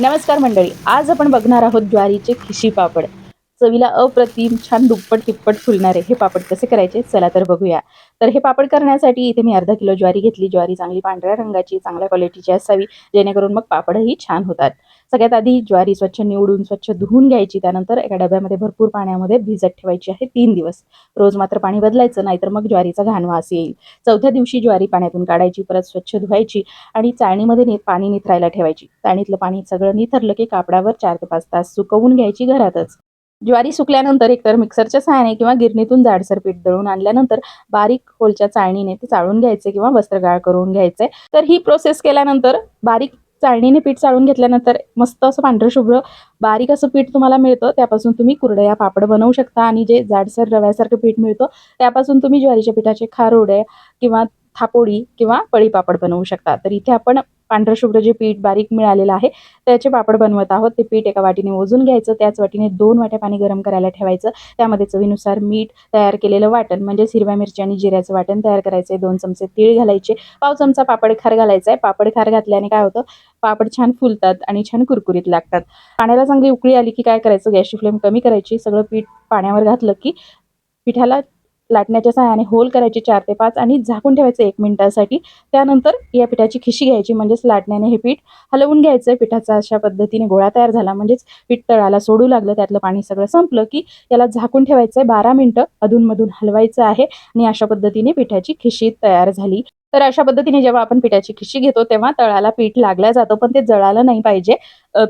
नमस्कार मंडळी आज आपण बघणार आहोत ज्वारीचे खिशी पापड. चवीला अप्रतिम छान दुप्पट तिप्पट फुलणारे हे पापड कसे करायचे चला तर बघूया. तर हे पापड करण्यासाठी इथे मी अर्धा किलो ज्वारी घेतली. ज्वारी चांगली पांढऱ्या रंगाची चांगल्या क्वालिटीची असावी जेणेकरून मग पापडही छान होतात. सगळ्यात आधी ज्वारी स्वच्छ निवडून स्वच्छ धुवून घ्यायची. त्यानंतर एका डब्यामध्ये भरपूर पाण्यामध्ये भिजत ठेवायची आहे तीन दिवस. रोज मात्र पाणी बदलायचं नाहीतर मग ज्वारीचा घाण वास येईल. चौथ्या दिवशी ज्वारी पाण्यातून काढायची परत स्वच्छ धुवायची आणि चाळणीमध्ये पाणी निथरायला ठेवायची. चाळणीतलं पाणी सगळं निथरलं की कापडावर चार ते पाच तास सुकवून घ्यायची घरातच. ज्वारी सुकल्यानंतर एकतर मिक्सरच्या सहाय्याने किंवा गिरणीतून जाडसर पीठ दळून आणल्यानंतर बारीक खोलच्या चाळणीने ते चाळून घ्यायचे किंवा वस्त्रगाळ करून घ्यायचे. तर ही प्रोसेस केल्यानंतर बारीक चाळणीने पीठ चाळून घेतल्यानंतर मस्त असं पांढरं शुभ्र बारीक असं पीठ तुम्हाला मिळतं त्यापासून तुम्ही कुरडया पापड बनवू शकता आणि जे जाडसर रव्यासारखं पीठ मिळतं त्यापासून तुम्ही ज्वारीच्या पिठाचे खारोडे किंवा थापोडी किंवा पळी पापड बनवू शकता. तर इथे आपण पांढरं शुभ्र जे पीठ बारीक मिळालेलं आहे. त्याचे पापड बनवत आहोत. ते पीठ एका वाटीने ओजून घ्यायचं. त्याच वाटीने दोन वाट्या पाणी गरम करायला ठेवायचं. त्यामध्ये चवीनुसार मीठ तयार केलेलं वाटण म्हणजे हिरव्या मिरची आणि जिऱ्याचं वाटण तयार करायचे दोन चमचे तीळ घालायचे. पाव चमचा पापड खार घालायचा आहे पापड खार घातल्याने काय होतं? पापड छान फुलतात आणि छान कुरकुरीत लागतात. पाण्याला चांगली उकळी आली की काय करायचं? गॅसची फ्लेम कमी करायची. सगळं पीठ पाण्यावर घातलं की पिठाला लाटण्याच्या सहाय्याने होल करायचे चार ते पाच आणि झाकून ठेवायचं एक मिनिटासाठी. त्यानंतर या पिठाची खिशी घ्यायची म्हणजेच लाटण्याने हे पीठ हलवून घ्यायचं. पिठाचा अशा पद्धतीने गोळा तयार झाला म्हणजेच पीठ तळाला सोडू लागलं. त्यातलं पाणी सगळं संपलं की याला झाकून ठेवायचं आहे बारा मिनटं अधूनमधून हलवायचं आहे आणि अशा पद्धतीने पिठाची खिशी तयार झाली. तर अशा पद्धतीने जेव्हा आपण पिठाची खिशी घेतो तेव्हा तळाला पीठ लागलं जातं पण ते जळालं नाही पाहिजे.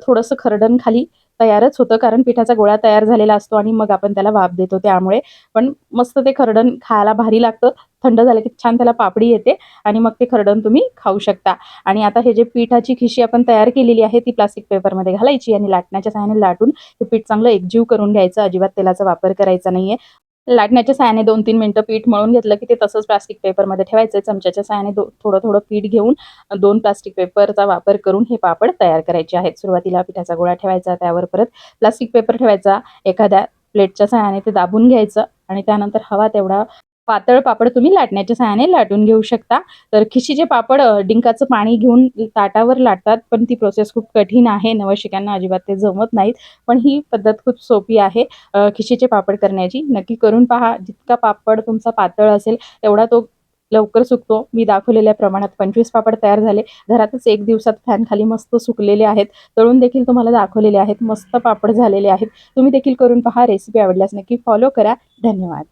थोडंसं खरडण खाली तयारच होतं कारण पिठाचा गोळा तयार झालेला असतो आणि मग आपण त्याला वाफ देतो त्यामुळे. पण मस्त ते खरडण खायला भारी लागतं थंड झालं की छान त्याला पापडी येते आणि मग ते खरडण तुम्ही खाऊ शकता. आणि आता हे जे पिठाची खिशी आपण तयार केलेली आहे ती प्लास्टिक पेपरमध्ये घालायची आणि लाटण्याच्या सहाय्याने लाटून हे पीठ चांगलं एकजीव करून घ्यायचं. अजिबात तेलाचा वापर करायचा नाहीये. लाटण्याच्या सहाय्याने दोन तीन मिनटं पीठ मळून घेतलं की ते तसंच प्लास्टिक पेपरमध्ये ठेवायचं चमच्याच्या सहाय्याने दो थोडं थोडं पीठ घेऊन दोन प्लास्टिक पेपरचा वापर करून हे पापड तयार करायचे आहेत. सुरुवातीला पिठाचा गोळा ठेवायचा त्यावर परत प्लास्टिक पेपर ठेवायचा. एखाद्या प्लेटच्या सहाय्याने ते दाबून घ्यायचं आणि त्यानंतर हवा तेवढा पातळ पापड तुम्ही लाटण्याच्या सहाय्याने लाटून घेऊ शकता. तर खिशीचे पापड डिंकाचं पाणी घेऊन ताटावर लाटतात पण ती प्रोसेस खूप कठीण आहे. नवशिक्यांना अजिबात ते जमत नाहीत पण ही पद्धत खूप सोपी आहे. खिशीचे पापड करण्याची. नक्की करून पहा. जितका पापड तुमचा पातळ असेल तेवढा तो लवकर सुकतो. मी दाखवलेल्या प्रमाणात पंचवीस पापड तयार झाले. घरातच एक दिवसात फॅन खाली मस्त सुकलेले आहेत. तळून देखील तुम्हाला दाखवलेले आहेत. मस्त पापड झालेले आहेत. तुम्ही देखील करून पहा. रेसिपी आवडल्यास नक्की फॉलो करा. धन्यवाद.